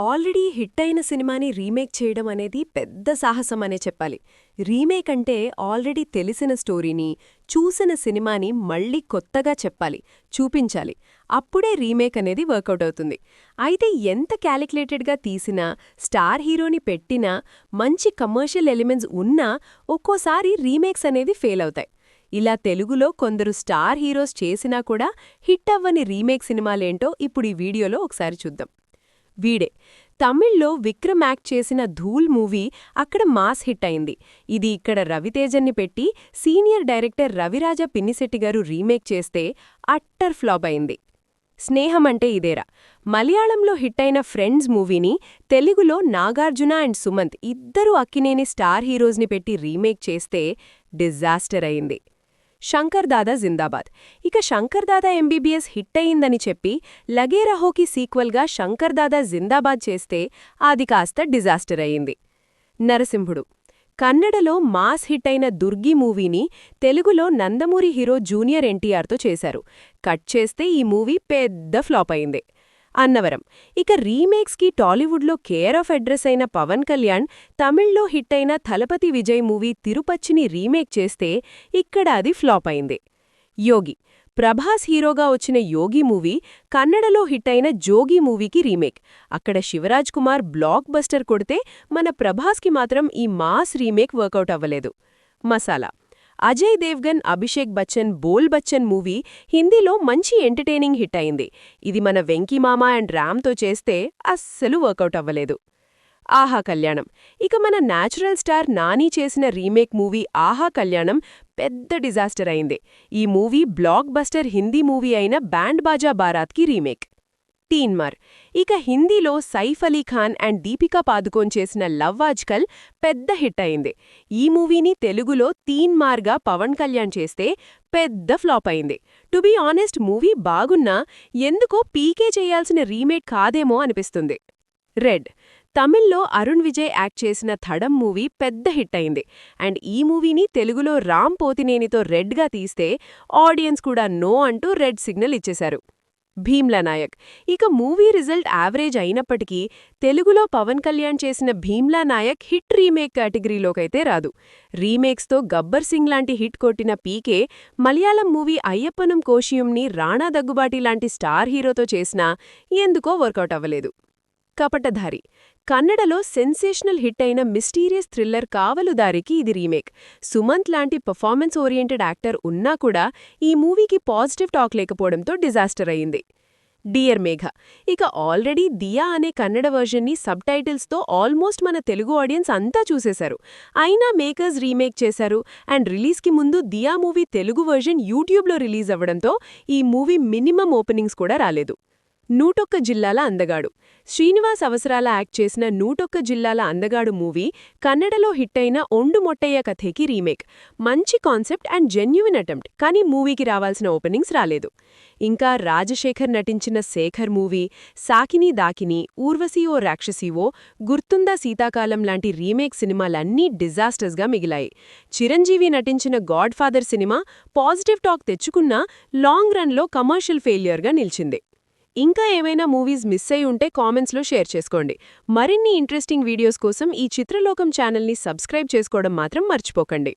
Already hit అయిన సినిమాని remake చేయడం అనేది పెద్ద సాహసం అనే చెప్పాలి. రీమేక్ అంటే ఆల్రెడీ తెలిసిన స్టోరీని చూసిన సినిమాని మళ్ళీ కొత్తగా చెప్పాలి చూపించాలి. అప్పుడే రీమేక్ అనేది వర్కౌట్ అవుతుంది. అయితే ఎంత క్యాలిక్యులేటెడ్గా తీసినా స్టార్ హీరోని పెట్టినా మంచి కమర్షియల్ ఎలిమెంట్స్ ఉన్నా ఒక్కోసారి రీమేక్స్ అనేది ఫెయిల్ అవుతాయి. ఇలా తెలుగులో కొందరు స్టార్ హీరోస్ చేసినా కూడా హిట్ అవ్వని రీమేక్ సినిమాలేంటో ఇప్పుడు ఈ వీడియోలో ఒకసారి చూద్దాం. వీడే. తమిళ్ళో విక్రమ్ యాక్ట్ చేసిన ధూల్ మూవీ అక్కడ మాస్ హిట్ అయింది. ఇది ఇక్కడ రవితేజన్ని పెట్టి సీనియర్ డైరెక్టర్ రవిరాజ పిన్నిశెట్టి గారు రీమేక్ చేస్తే అట్టర్ ఫ్లాప్ అయింది. స్నేహం అంటే ఇదేరా. మలయాళంలో హిట్ అయిన ఫ్రెండ్స్ మూవీని తెలుగులో నాగార్జున అండ్ సుమంత్ ఇద్దరు అక్కినేని స్టార్ హీరోస్ని పెట్టి రీమేక్ చేస్తే డిజాస్టర్ అయింది. శంకర్ దాదా జిందాబాద్. ఇక శంకర్ దాదా ఎంబీబీఎస్ హిట్ అయిందని చెప్పి లగే రహోకి సీక్వెల్గా శంకర్ దాదా జిందాబాద్ చేస్తే అది కాస్త డిజాస్టర్ అయింది నరసింహుడు. కన్నడలో మాస్ హిట్ అయిన దుర్గి మూవీని తెలుగులో నందమూరి హీరో జూనియర్ ఎన్టీఆర్తో చేశారు. కట్ చేస్తే ఈ మూవీ పెద్ద ఫ్లాప్ అయింది అన్నవరం. ఇక రీమేక్స్కి టాలీవుడ్లో కేర్ ఆఫ్ అడ్రస్ అయిన పవన్ కళ్యాణ్ తమిళ్ళో హిట్ అయిన థలపతి విజయ్ మూవీ తిరుపచ్చిని రీమేక్ చేస్తే ఇక్కడ అది ఫ్లాప్ అయింది. యోగి. ప్రభాస్ హీరోగా వచ్చిన యోగి మూవీ కన్నడలో హిట్ అయిన జోగి మూవీకి రీమేక్. అక్కడ శివరాజ్ కుమార్ బ్లాక్ బస్టర్ కొడితే మన ప్రభాస్కి మాత్రం ఈ మాస్ రీమేక్ వర్కౌట్ అవ్వలేదు. మసాలా. అజయ్ దేవ్గన్ అభిషేక్ బచ్చన్ బోల్ బచ్చన్ మూవీ హిందీలో మంచి ఎంటర్టైనింగ్ హిట్ అయింది. ఇది మన వెంకీమామ అండ్ రామ్తో చేస్తే అస్సలు వర్కౌట్ అవ్వలేదు. ఆహా కళ్యాణం. ఇక మన న్యాచురల్ స్టార్ నాని చేసిన రీమేక్ మూవీ ఆహా కళ్యాణం పెద్ద డిజాస్టర్ అయింది. ఈ movie blockbuster Hindi movie అయిన బ్యాండ్ బాజా బారాత్కి రీమేక్. తీన్మార్. ఇక హిందీలో సైఫ్ అలీ ఖాన్ అండ్ దీపికా పాదుకోన్ చేసిన లవ్ ఆజ్కల్ పెద్ద హిట్ అయింది. ఈ మూవీని తెలుగులో తీన్మార్గా పవన్ కళ్యాణ్ చేస్తే పెద్ద ఫ్లాప్ అయింది. టు బీ ఆనెస్ట్ మూవీ బాగున్నా ఎందుకో పీకే చేయాల్సిన రీమేక్ కాదేమో అనిపిస్తుంది. రెడ్. తమిళ్ళో అరుణ్ విజయ్ యాక్ట్ చేసిన థడం మూవీ పెద్ద హిట్ అయింది. అండ్ ఈ మూవీని తెలుగులో రామ్ పోతినేనితో రెడ్గా తీస్తే ఆడియన్స్ కూడా నో అంటూ రెడ్ సిగ్నల్ ఇచ్చేశారు. భీమ్లా నాయక్ ఇక మూవీ రిజల్ట్ యావరేజ్ అయినప్పటికీ తెలుగులో పవన్ కళ్యాణ్ చేసిన భీమ్లా నాయక్ హిట్ రీమేక్ కేటగిరీలోకైతే రాదు. రీమేక్స్తో గబ్బర్ సింగ్ లాంటి హిట్ కొట్టిన పీకే మలయాళం మూవీ అయ్యప్పనం కోశియంని రాణా దగ్గుబాటి లాంటి స్టార్ హీరోతో చేసినా ఎందుకో వర్కౌట్ అవ్వలేదు. కపటధారి. కన్నడలో సెన్సేషనల్ హిట్ అయిన మిస్టీరియస్ థ్రిల్లర్ కావలుదారికి ఇది రీమేక్. సుమంత్ లాంటి పర్ఫార్మెన్స్ ఓరియంటెడ్ యాక్టర్ ఉన్నా కూడా ఈ మూవీకి పాజిటివ్ టాక్ లేకపోవడంతో డిజాస్టర్ అయింది డియర్ మేఘ ఇక ఆల్రెడీ దియా అనే కన్నడ వర్జన్ని సబ్ టైటిల్స్తో ఆల్మోస్ట్ మన తెలుగు ఆడియన్స్ అంతా చూసేశారు. అయినా మేకర్స్ రీమేక్ చేశారు అండ్ రిలీజ్కి ముందు దియా మూవీ తెలుగు వర్జన్ యూట్యూబ్లో రిలీజ్ అవ్వడంతో ఈ మూవీ మినిమం ఓపెనింగ్స్ కూడా రాలేదు. నూటొక్క జిల్లాల అందగాడు. శ్రీనివాస్ అవసరాల యాక్ట్ చేసిన నూటొక్క జిల్లాల అందగాడు మూవీ కన్నడలో హిట్ అయిన ఒండు మొట్టయ్య కథేకి రీమేక్. మంచి కాన్సెప్ట్ అండ్ జెన్యున్ అటెంప్ట్ కానీ మూవీకి రావాల్సిన ఓపెనింగ్స్ రాలేదు. ఇంకా రాజశేఖర్ నటించిన శేఖర్ మూవీ సాకిని దాకిని ఊర్వశీ ఓ రాక్షసీవో గుర్తుందా సీతాకాలం లాంటి రీమేక్ సినిమాలన్నీ డిజాస్టర్స్గా మిగిలాయి. చిరంజీవి నటించిన Godfather cinema positive talk తెచ్చుకున్నా లాంగ్ రన్లో కమర్షియల్ ఫెయిల్యూర్గా నిలిచింది. ఇంకా ఏమైనా మూవీస్ మిస్ అయి ఉంటే కామెంట్స్లో షేర్ చేసుకోండి. మరిన్ని ఇంట్రెస్టింగ్ వీడియోస్ కోసం ఈ చిత్రలోకం ఛానల్ని సబ్స్క్రైబ్ చేసుకోవడం మాత్రం మర్చిపోకండి.